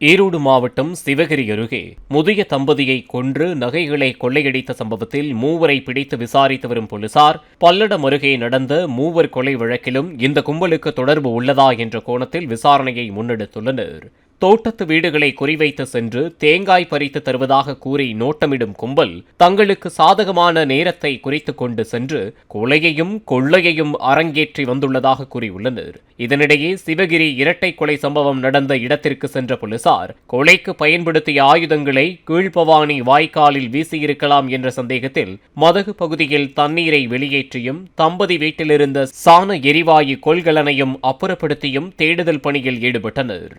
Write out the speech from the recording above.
ஈரோடு மாவட்டம் சிவகிரி அருகே முதிய தம்பதியை கொன்று நகைகளை கொள்ளையடித்த சம்பவத்தில் மூவரை பிடித்து விசாரித்து வரும் போலீசார் பல்லடம் அருகே நடந்த மூவர் கொலை வழக்கிலும் இந்த கும்பலுக்கு தொடர்பு உள்ளதா என்ற கோணத்தில் விசாரணையை முன்னெடுத்துள்ளனர். தோட்டத்து வீடுகளை குறிவைத்து சென்று தேங்காய் பறித்து தருவதாக கூறி நோட்டமிடும் கும்பல் தங்களுக்கு சாதகமான நேரத்தை குறித்து கொண்டு சென்று கொலையையும் கொள்ளையையும் அரங்கேற்றி வந்துள்ளதாக கூறியுள்ளனர். இதனிடையே சிவகிரி இரட்டை கொலை சம்பவம் நடந்த இடத்திற்கு சென்ற போலீசார் கொலைக்கு பயன்படுத்திய ஆயுதங்களை கீழ்பவானி வாய்க்காலில் வீசியிருக்கலாம் என்ற சந்தேகத்தில் மதகு பகுதியில் தண்ணீரை வெளியேற்றியும் தம்பதி வீட்டிலிருந்த சாண எரிவாயு கொள்கலனையும் அப்புறப்படுத்தியும் தேடுதல் பணியில் ஈடுபட்டனர்.